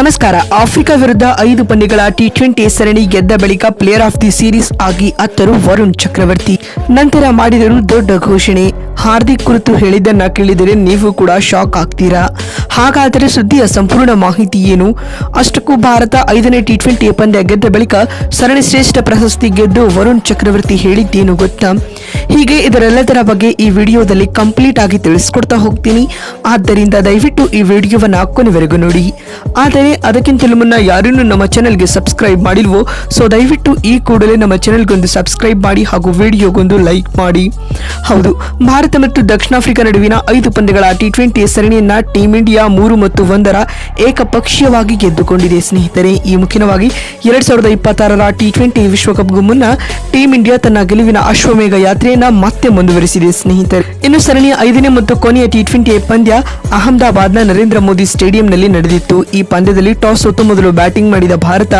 ನಮಸ್ಕಾರ. ಆಫ್ರಿಕಾ ವಿರುದ್ಧ ಐದು ಪಂದ್ಯಗಳ ಟಿ ಟ್ವೆಂಟಿ ಸರಣಿ ಗೆದ್ದ ಬಳಿಕ ಪ್ಲೇಯರ್ ಆಫ್ ದಿ ಸೀರೀಸ್ ಆಗಿ ಅತ್ತರು ವರುಣ್ ಚಕ್ರವರ್ತಿ. ನಂತರ ಮಾಡಿದರು ದೊಡ್ಡ ಘೋಷಣೆ. ಹಾರ್ದಿಕ್ ಕುರಿತು ಹೇಳಿದ್ದನ್ನ ಕೇಳಿದರೆ ನೀವು ಕೂಡ ಶಾಕ್ ಆಗ್ತೀರಾ? ಹಾಗಾದರೆ ಸುದ್ದಿಯ ಸಂಪೂರ್ಣ ಮಾಹಿತಿ ಏನು? ಅಷ್ಟಕ್ಕೂ ಭಾರತ ಐದನೇ ಟಿ ಟ್ವೆಂಟಿ ಪಂದ್ಯ ಗೆದ್ದ ಬಳಿಕ ಸರಣಿ ಶ್ರೇಷ್ಠ ಪ್ರಶಸ್ತಿ ಗೆದ್ದು ವರುಣ್ ಚಕ್ರವರ್ತಿ ಹೇಳಿದ್ದೇನು ಗೊತ್ತಾ? ಹೀಗೆ ಇದರೆಲ್ಲದರ ಬಗ್ಗೆ ಈ ವಿಡಿಯೋದಲ್ಲಿ ಕಂಪ್ಲೀಟ್ ಆಗಿ ತಿಳಿಸ್ಕೊಡ್ತಾ ಹೋಗ್ತೀನಿ. ಆದ್ದರಿಂದ ದಯವಿಟ್ಟು ಈ ವಿಡಿಯೋವನ್ನು ಕೊನೆವರೆಗೂ ನೋಡಿ. ಆದರೆ ಅದಕ್ಕಿಂತಲೂ ಮುನ್ನ ಯಾರನ್ನು ನಮ್ಮ ಚಾನೆಲ್ಗೆ ಸಬ್ಸ್ಕ್ರೈಬ್ ಮಾಡಿಲ್ವೋ ಸೊ ದಯವಿಟ್ಟು ಈ ಕೂಡಲೇ ನಮ್ಮ ಚಾನೆಲ್ಗೊಂದು ಸಬ್ಸ್ಕ್ರೈಬ್ ಮಾಡಿ ಹಾಗೂ ವಿಡಿಯೋಗೊಂದು ಲೈಕ್ ಮಾಡಿ. ಹೌದು, ಭಾರತ ಮತ್ತು ದಕ್ಷಿಣ ಆಫ್ರಿಕಾ ನಡುವಿನ ಐದು ಪಂದ್ಯಗಳ ಟಿ ಟ್ವೆಂಟಿ ಸರಣಿಯನ್ನ ಟೀಂ ಇಂಡಿಯಾ ಮೂರು ಮತ್ತು ಒಂದರ ಏಕಪಕ್ಷೀಯವಾಗಿ ಗೆದ್ದುಕೊಂಡಿದೆ ಸ್ನೇಹಿತರೆ. ಈ ಮುಖ್ಯವಾಗಿ ಎರಡ್ ಸಾವಿರದ ಇಪ್ಪತ್ತಾರರ ಟಿ ಟ್ವೆಂಟಿ ವಿಶ್ವಕಪ್ಗೂ ಮುನ್ನ ಟೀಂ ಇಂಡಿಯಾ ತನ್ನ ಗೆಲುವಿನ ಅಶ್ವಮೇಘ ಯಾತ್ರೆಯನ್ನ ಮತ್ತೆ ಮುಂದುವರಿಸಿದೆ ಸ್ನೇಹಿತರೆ. ಇನ್ನು ಸರಣಿಯ ಐದನೇ ಮತ್ತು ಕೊನೆಯ ಟಿ ಟ್ವೆಂಟಿ ಪಂದ್ಯ ಅಹಮದಾಬಾದ್ನ ನರೇಂದ್ರ ಮೋದಿ ಸ್ಟೇಡಿಯಂನಲ್ಲಿ ನಡೆದಿತ್ತು. ಈ ಪಂದ್ಯದಲ್ಲಿ ಟಾಸ್ ಸೋತು ಮೊದಲು ಬ್ಯಾಟಿಂಗ್ ಮಾಡಿದ ಭಾರತ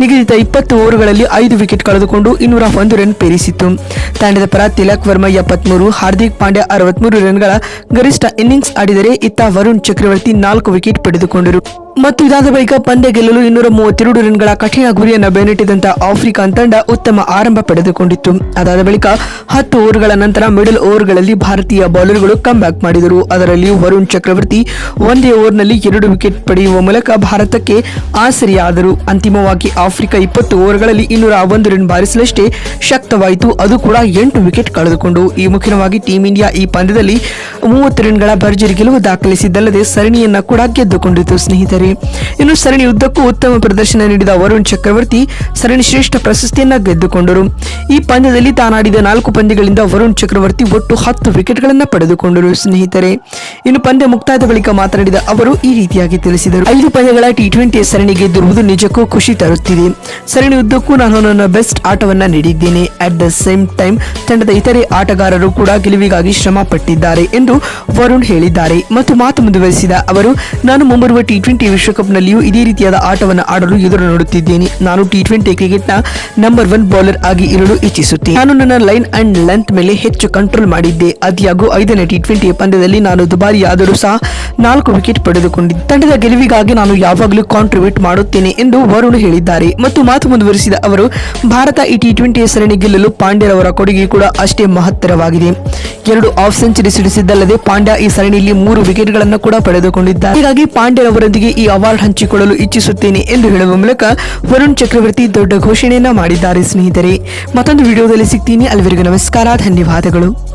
ನಿಗದಿತ ಇಪ್ಪತ್ತು ಓವರ್ಗಳಲ್ಲಿ ಐದು ವಿಕೆಟ್ ಕಳೆದುಕೊಂಡು ಇನ್ನೂರ ಒಂದು ರನ್ ಪೇರಿಸಿತ್ತು. ತಂಡದ ಪರ ತಿಲಕ್ ವರ್ಮಾ ಎಪ್ಪತ್ಮೂರು, ಹಾರ್ದಿಕ್ ಪಾಂಡ್ಯ ಅರವತ್ಮೂರು ರನ್ಗಳ ಗರಿಷ್ಠ ಇನ್ನಿಂಗ್ಸ್ ಆಡಿದರೆ ಇತ್ತ ವರುಣ್ ಚಕ್ರವರ್ತಿ ನಾಲ್ಕು ವಿಕೆಟ್ ಪಡೆದುಕೊಂಡರು. ಮತ್ತು ಇದಾದ ಬಳಿಕ ಪಂದ್ಯ ಗೆಲ್ಲಲು ಇನ್ನೂರ ಮೂವತ್ತೆರಡು ರನ್ಗಳ ಕಠಿಣ ಗುರಿಯನ್ನು ಬೆನ್ನಟ್ಟಿದಂತ ಆಫ್ರಿಕಾನ್ ತಂಡ ಉತ್ತಮ ಆರಂಭ ಪಡೆದುಕೊಂಡಿತ್ತು. ಅದಾದ ಬಳಿಕ ಹತ್ತು ಓವರ್ಗಳ ನಂತರ ಮಿಡಲ್ ಓವರ್ಗಳಲ್ಲಿ ಭಾರತೀಯ ಬೌಲರ್ಗಳು ಬ್ಯಾಕ್ ಮಾಡಿದರು. ಅದರಲ್ಲಿ ವರುಣ್ ಚಕ್ರವರ್ತಿ ಒಂದೇ ಓವರ್ನಲ್ಲಿ ಎರಡು ವಿಕೆಟ್ ಪಡೆಯುವ ಮೂಲಕ ಭಾರತಕ್ಕೆ ಆಸರಿಯಾದರು. ಅಂತಿಮವಾಗಿ ಆಫ್ರಿಕಾ ಇಪ್ಪತ್ತು ಓವರ್ಗಳಲ್ಲಿ ಇನ್ನೂರ ಒಂದು ರನ್ ಬಾರಿಸಲಷ್ಟೇ ಶಕ್ತವಾಯಿತು. ಅದು ಕೂಡ ಎಂಟು ವಿಕೆಟ್ ಕಳೆದುಕೊಂಡು. ಈ ಮುಖ್ಯವಾಗಿ ಟೀಂ ಇಂಡಿಯಾ ಈ ಪಂದ್ಯದಲ್ಲಿ ಮೂವತ್ತು ರನ್ಗಳ ಭರ್ಜರಿ ಗೆಲುವು ದಾಖಲಿಸಿದ್ದಲ್ಲದೆ ಸರಣಿಯನ್ನ ಕೂಡ ಗೆದ್ದುಕೊಂಡಿತು. ಸ್ನೇಹಿತರೆ ಇನ್ನು ಸರಣಿ ಉದ್ದಕ್ಕೂ ಉತ್ತಮ ಪ್ರದರ್ಶನ ನೀಡಿದ ವರುಣ್ ಚಕ್ರವರ್ತಿ ಸರಣಿ ಶ್ರೇಷ್ಠ ಪ್ರಶಸ್ತಿಯನ್ನ ಗೆದ್ದುಕೊಂಡರು. ಈ ಪಂದ್ಯದಲ್ಲಿ ತಾನಾಡಿದ ನಾಲ್ಕು ಪಂದ್ಯಗಳಿಂದ ವರುಣ್ ಚಕ್ರವರ್ತಿ ಒಟ್ಟು ಹತ್ತು ವಿಕೆಟ್ಗಳನ್ನು ಪಡೆದುಕೊಂಡರು ಸ್ನೇಹಿತರೆ. ಇನ್ನು ಪಂದ್ಯ ಮುಕ್ತಾಯದ ಬಳಿಕ ಮಾತನಾಡಿದ ಅವರು ಈ ರೀತಿಯಾಗಿ ತಿಳಿಸಿದರು. ಐದು ಪಂದ್ಯಗಳ ಟಿ ಟ್ವೆಂಟಿ ಸರಣಿ ಗೆದ್ದಿರುವುದು ನಿಜಕ್ಕೂ ಖುಷಿ ತರುತ್ತಿದೆ. ಸರಣಿ ಉದ್ದಕ್ಕೂ ನಾನು ನನ್ನ ಬೆಸ್ಟ್ ಆಟವನ್ನ ನೀಡಿದ್ದೇನೆ. ಅಟ್ ದ ಸೇಮ್ ಟೈಮ್ ತಂಡದ ಇತರೆ ಆಟಗಾರರು ಕೂಡ ಗೆಲುವಿಗಾಗಿ ಶ್ರಮ ಪಟ್ಟಿದ್ದಾರೆ ಎಂದು ವರುಣ್ ಹೇಳಿದ್ದಾರೆ. ಮತ್ತು ಮಾತು ಮುಂದುವರಿಸಿದ ಅವರು, ನಾನು ಮುಂಬರುವ ಟಿ ಟ್ವೆಂಟಿ ವಿಶ್ವಕಪ್ನಲ್ಲಿಯೂ ಇದೇ ರೀತಿಯಾದ ಆಟವನ್ನು ಆಡಲು ಎದುರು ನೋಡುತ್ತಿದ್ದೇನೆ. ನಾನು ಟಿ ಟ್ವೆಂಟಿ ಕ್ರಿಕೆಟ್ನ ನಂಬರ್ ಒನ್ ಬೌಲರ್ ಆಗಿ ಇರಲು ಇಚ್ಛಿಸುತ್ತೇನೆ. ನಾನು ನನ್ನ ಲೈನ್ ಅಂಡ್ ಲೆಂತ್ ಮೇಲೆ ಹೆಚ್ಚು ಕಂಟ್ರೋಲ್ ಮಾಡಿದ್ದೆ. ಅತಿಯಾಗೂ ಐದನೇ ಟಿ ಟ್ವೆಂಟಿ ಪಂದ್ಯದಲ್ಲಿ ನಾನು ದುಬಾರಿಯಾದರೂ ಸಹ ನಾಲ್ಕು ವಿಕೆಟ್ ಪಡೆದುಕೊಂಡಿದ್ದೆ. ತಂಡದ ಗೆಲುವಿಗಾಗಿ ನಾನು ಯಾವಾಗಲೂ ಕಾಂಟ್ರಿಬ್ಯೂಟ್ ಮಾಡುತ್ತೇನೆ ಎಂದು ವರುಣ್ ಹೇಳಿದ್ದಾರೆ. ಮತ್ತು ಮಾತು ಮುಂದುವರಿಸಿದ ಅವರು, ಭಾರತ ಈ ಟಿ ಟ್ವೆಂಟಿ ಸರಣಿ ಗೆಲ್ಲಲು ಪಾಂಡ್ಯರವರ ಕೊಡುಗೆ ಕೂಡ ಅಷ್ಟೇ ಮಹತ್ತರವಾಗಿದೆ. ಎರಡು ಆಫ್ ಸೆಂಚುರಿ ಸಿಡಿಸಿದ್ದಲ್ಲದೆ ಪಾಂಡ್ಯ ಈ ಸರಣಿಯಲ್ಲಿ ಮೂರು ವಿಕೆಟ್ಗಳನ್ನು ಕೂಡ ಪಡೆದುಕೊಂಡಿದ್ದಾರೆ. ಹೀಗಾಗಿ ಪಾಂಡ್ಯರವರೊಂದಿಗೆ ಈ ಅವಾರ್ಡ್ ಹಂಚಿಕೊಳ್ಳಲು ಇಚ್ಛಿಸುತ್ತೇನೆ ಎಂದು ಹೇಳುವ ಮೂಲಕ ವರುಣ್ ಚಕ್ರವರ್ತಿ ದೊಡ್ಡ ಘೋಷಣೆಯನ್ನ ಮಾಡಿದ್ದಾರೆ ಸ್ನೇಹಿತರೆ. ಮತ್ತೊಂದು ವಿಡಿಯೋದಲ್ಲಿ ಸಿಗ್ತೀನಿ. ಅಲ್ಲಿವರೆಗೂ ನಮಸ್ಕಾರ. ಧನ್ಯವಾದಗಳು.